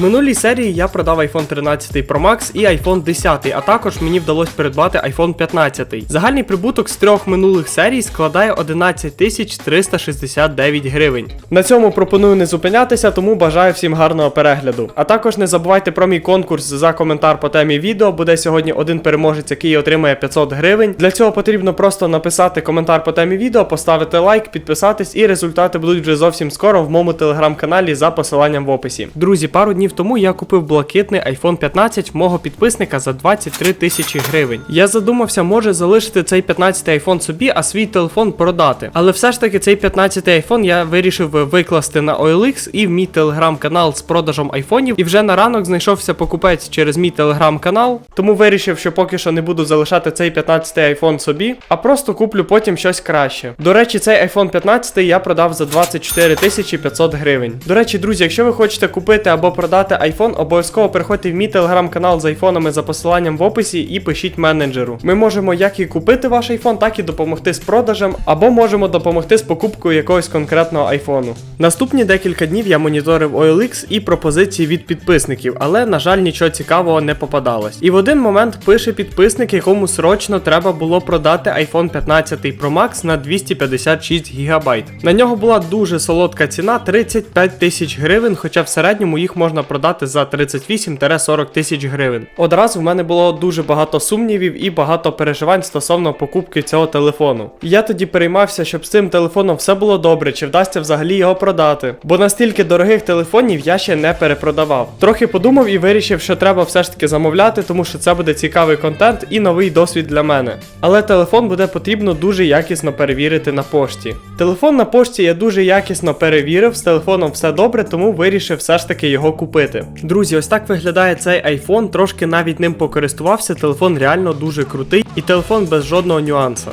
Минулій серії я продав iPhone 13 Pro Max і iPhone 10, а також мені вдалося придбати iPhone 15. Загальний прибуток з трьох минулих серій складає 11 369 гривень. На цьому пропоную не зупинятися, тому бажаю всім гарного перегляду. А також не забувайте про мій конкурс за коментар по темі відео. Буде сьогодні один переможець, який отримає 500 гривень. Для цього потрібно просто написати коментар по темі відео, поставити лайк, підписатись, і результати будуть вже зовсім скоро в моєму телеграм-каналі за посиланням в описі. Друзі, пару днів тому я купив блакитний iPhone 15 в мого підписника за 23 тисячі гривень. Я задумався, може залишити цей 15 iPhone собі, а свій телефон продати. Але все ж таки цей 15 iPhone я вирішив викласти на OLX і в мій телеграм-канал з продажем айфонів. І вже на ранок знайшовся покупець через мій телеграм-канал. Тому вирішив, що поки що не буду залишати цей 15 iPhone собі, а просто куплю потім щось краще. До речі, цей iPhone 15 я продав за 24 тисячі 500 гривень. До речі, друзі, якщо ви хочете купити або продати iPhone, обов'язково переходьте в мій телеграм-канал з айфонами за посиланням в описі і пишіть менеджеру. Ми можемо як і купити ваш iPhone, так і допомогти з продажем, або можемо допомогти з покупкою якогось конкретного айфону. Наступні декілька днів я моніторив OLX і пропозиції від підписників, але на жаль нічого цікавого не попадалось. І в один момент пише підписник, якому срочно треба було продати iPhone 15 Pro Max на 256 ГБ. На нього була дуже солодка ціна 35 тисяч гривень, хоча в середньому їх можна продати за 38-40 тисяч гривень. Одразу в мене було дуже багато сумнівів і багато переживань стосовно покупки цього телефону. Я тоді переймався, щоб з цим телефоном все було добре, чи вдасться взагалі його продати. Бо настільки дорогих телефонів я ще не перепродавав. Трохи подумав і вирішив, що треба все ж таки замовляти, тому що це буде цікавий контент і новий досвід для мене. Але телефон буде потрібно дуже якісно перевірити на пошті. Телефон на пошті я дуже якісно перевірив, з телефоном все добре, тому вирішив все ж таки його купити. Друзі, ось так виглядає цей iPhone, трошки навіть ним покористувався. Телефон реально дуже крутий, і телефон без жодного нюанса.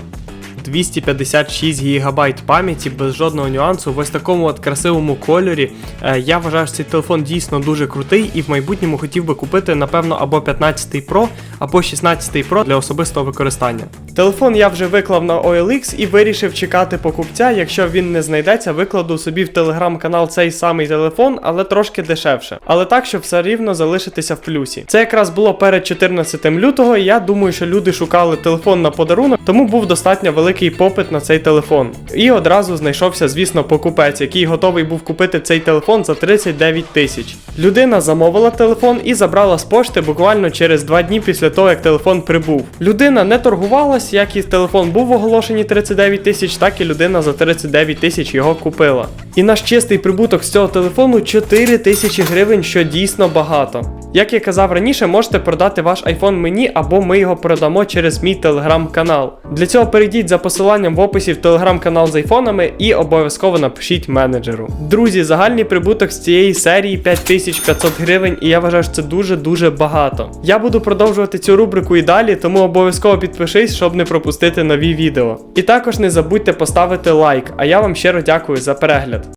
256 ГБ пам'яті без жодного нюансу в ось такому от красивому кольорі. Е, я вважаю, що цей телефон дійсно дуже крутий і в майбутньому хотів би купити, напевно, або 15 Pro, або 16 Pro для особистого використання. Телефон я вже виклав на OLX і вирішив чекати покупця. Якщо він не знайдеться, викладу собі в телеграм-канал цей самий телефон, але трошки дешевше. Але так, щоб все рівно залишитися в плюсі. Це якраз було перед 14 лютого, і я думаю, що люди шукали телефон на подарунок, тому був достатньо великий попит на цей телефон. І одразу знайшовся, звісно, покупець, який готовий був купити цей телефон за 39 тисяч. Людина замовила телефон і забрала з пошти буквально через 2 дні після того, як телефон прибув. Людина не торгувалась, як і телефон був в оголошенні 39 тисяч, так і людина за 39 тисяч його купила. І наш чистий прибуток з цього телефону 4 тисячі гривень, що дійсно багато. Як я казав раніше, можете продати ваш iPhone мені або ми його продамо через мій телеграм-канал. Для цього перейдіть за посиланням в описі в телеграм-канал з айфонами і обов'язково напишіть менеджеру. Друзі, загальний прибуток з цієї серії 5500 гривень, і я вважаю, що це дуже-дуже багато. Я буду продовжувати цю рубрику і далі, тому обов'язково підпишись, щоб не пропустити нові відео. І також не забудьте поставити лайк, а я вам щиро дякую за перегляд.